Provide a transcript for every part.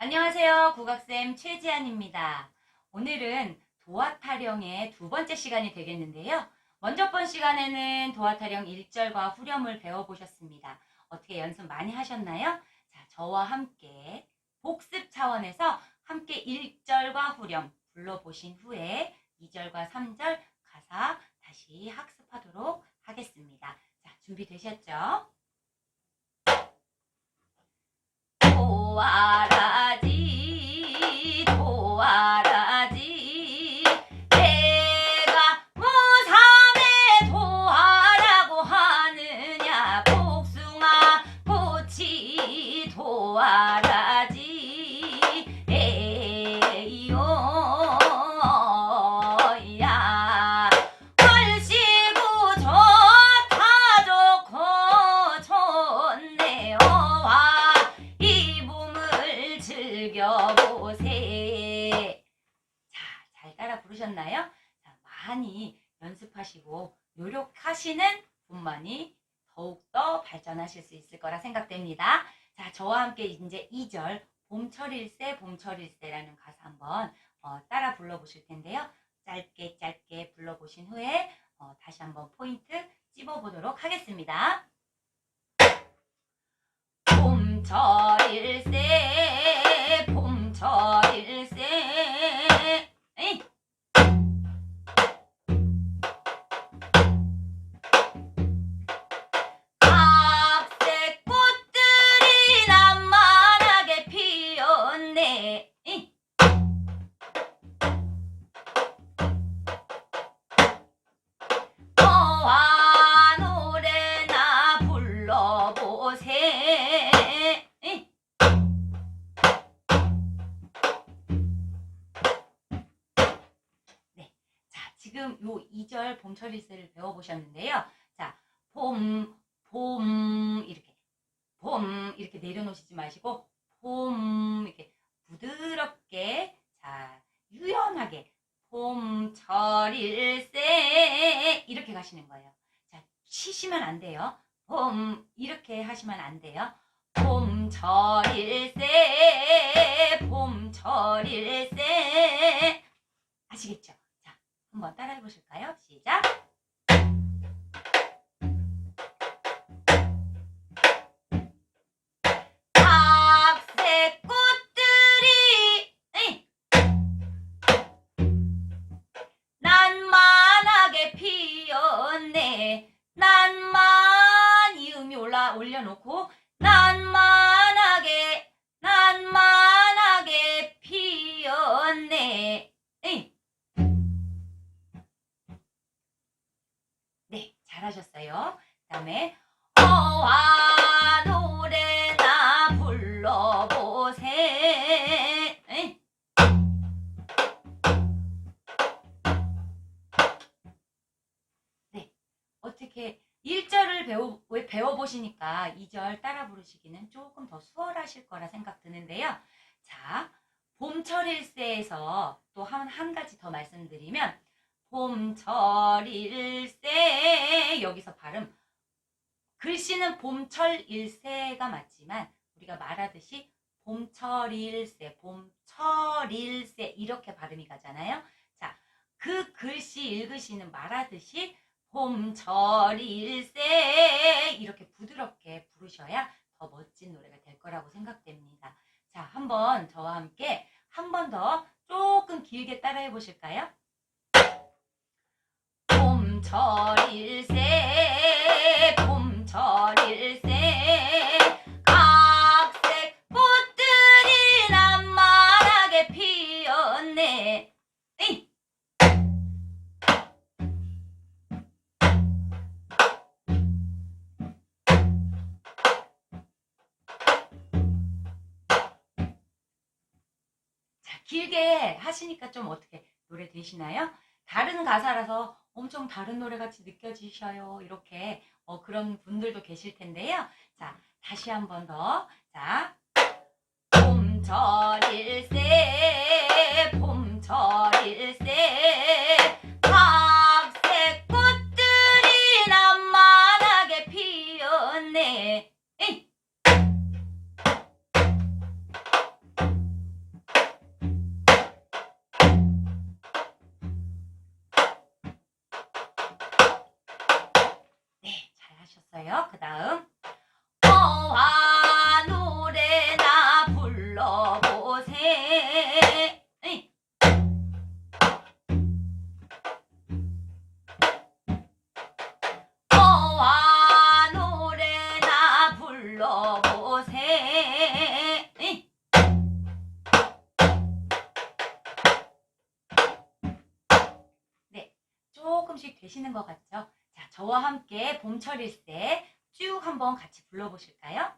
안녕하세요. 국악쌤 최지안입니다. 오늘은 도화 타령의 두 번째 시간이 되겠는데요. 먼저 번 시간에는 도화 타령 1절과 후렴을 배워보셨습니다. 어떻게 연습 많이 하셨나요? 자, 저와 함께 복습 차원에서 함께 1절과 후렴 불러보신 후에 2절과 3절 가사 다시 학습하도록 하겠습니다. 자, 준비되셨죠? 도와라지 도와라지. 내가 무삼의 도와라고 하느냐 복숭아 꽃이 도와 자, 잘 따라 부르셨나요? 자, 많이 연습하시고 노력하시는 분만이 더욱더 발전하실 수 있을 거라 생각됩니다. 자, 저와 함께 이제 2절 봄철일세 봄철일세라는 가사 한번 어, 따라 불러보실 텐데요. 짧게 짧게 불러보신 후에 어, 다시 한번 포인트 찝어보도록 하겠습니다. 봄철일세 2절 봄철일세를 배워보셨는데요. 자, 봄, 봄, 이렇게. 봄, 이렇게 내려놓으시지 마시고, 봄, 이렇게 부드럽게, 자, 유연하게, 봄철일세, 이렇게 가시는 거예요. 자, 쉬시면 안 돼요. 봄, 이렇게 하시면 안 돼요. 봄철일세, 봄철일세. 아시겠죠? 자, 한번 따라해 보실까요? 시작. 잘하셨어요. 그 다음에 어와 노래나 불러보세. 에이. 네, 어떻게 1절을 배워, 왜 배워보시니까 2절 따라 부르시기는 조금 더 수월하실 거라 생각 드는데요. 자, 봄철일세에서 또 한 한 가지 더 말씀드리면 봄철일세 여기서 발음 글씨는 봄철일세가 맞지만 우리가 말하듯이 봄철일세, 봄철일세 이렇게 발음이 가잖아요. 자, 그 글씨 읽으시는 말하듯이 봄철일세 이렇게 부드럽게 부르셔야 더 멋진 노래가 될 거라고 생각됩니다. 자, 한번 저와 함께 한 번 더 조금 길게 따라해 보실까요? 봄철일세 봄철일세 각색 꽃들이 난만하게 피었네. 자, 길게 하시니까 좀 어떻게 노래 되시나요? 다른 가사라서 엄청 다른 노래 같이 느껴지셔요. 이렇게 어, 그런 분들도 계실 텐데요. 자, 다시 한 번 더. 자, 봄철일세, 봄철일세, 되셨어요. 그 다음 어와 노래나 불러보세. 으이. 어와 노래나 불러보세. 네, 조금씩 되시는 것 같죠? 자, 저와 함께 봄철일새 쭉 한번 같이 불러보실까요?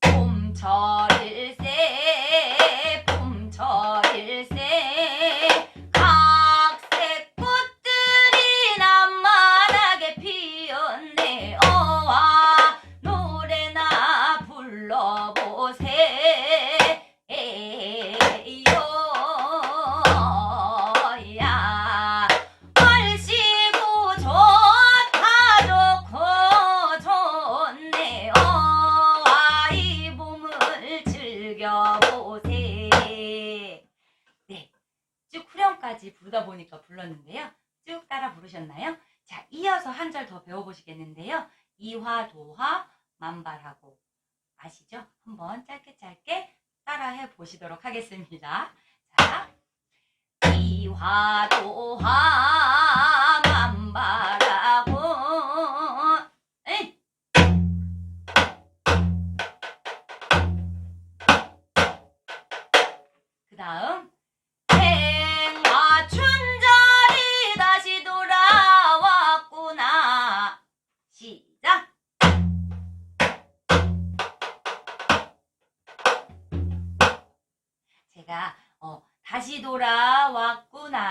봄철 부르셨나요? 자 이어서 한 절 더 배워보시겠는데요 이화 도화 만발하고 아시죠? 한번 짧게 짧게 따라해 보시도록 하겠습니다 자 이화 도화 만발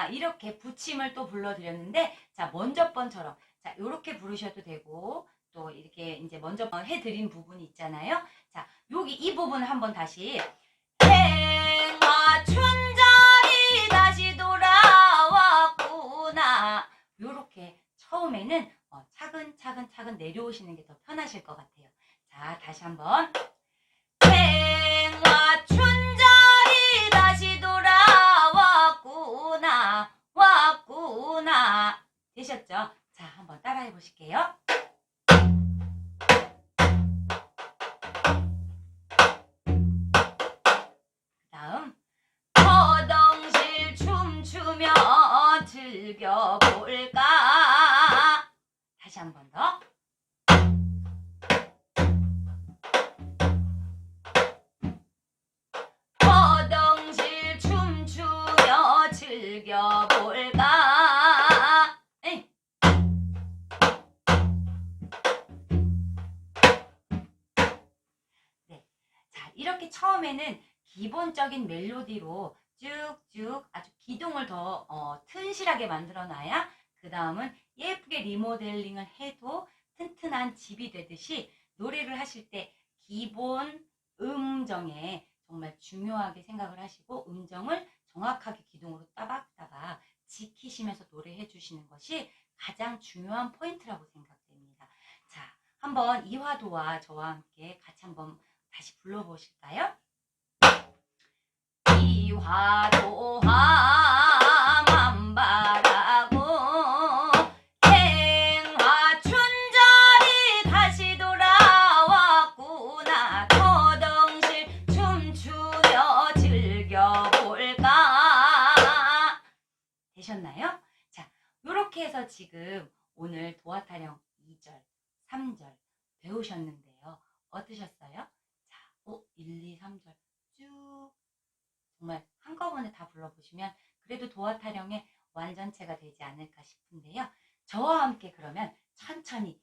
이렇게 붙임을 또 불러드렸는데 자 먼저 번처럼. 자 이렇게 부르셔도 되고 또 이렇게 이제 먼저 해드린 부분이 있잖아요. 자 여기 이 부분을 한번 다시. 행화 춘절이 다시 돌아왔구나. 요렇게 처음에는 어, 차근차근 차근 내려오시는 게 더 편하실 것 같아요. 자 다시 한번. 행화 춘 되셨죠? 자 한번 따라해 보실게요 다음 허덩실 춤추며 즐겨볼까 다시 한 번 더. 처음에는 기본적인 멜로디로 쭉쭉 아주 기둥을 더 어, 튼실하게 만들어 놔야 그 다음은 예쁘게 리모델링을 해도 튼튼한 집이 되듯이 노래를 하실 때 기본 음정에 정말 중요하게 생각을 하시고 음정을 정확하게 기둥으로 따박따박 지키시면서 노래해 주시는 것이 가장 중요한 포인트라고 생각됩니다. 자, 한번 이화도와 저와 함께 같이 한번 다시 불러보실까요? 되셨나요? 자, 요렇게 해서 지금 오늘 도화타령 2절, 3절 배우셨는데요. 어떠셨어요? 자, 어, 1, 2, 3절 쭉 정말 한꺼번에 다 불러보시면 그래도 도화 타령의 완전체가 되지 않을까 싶은데요. 저와 함께 그러면 천천히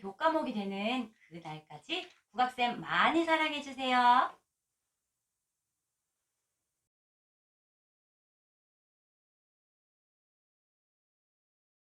교과목이 되는 그 날까지 국악쌤 많이 사랑해주세요.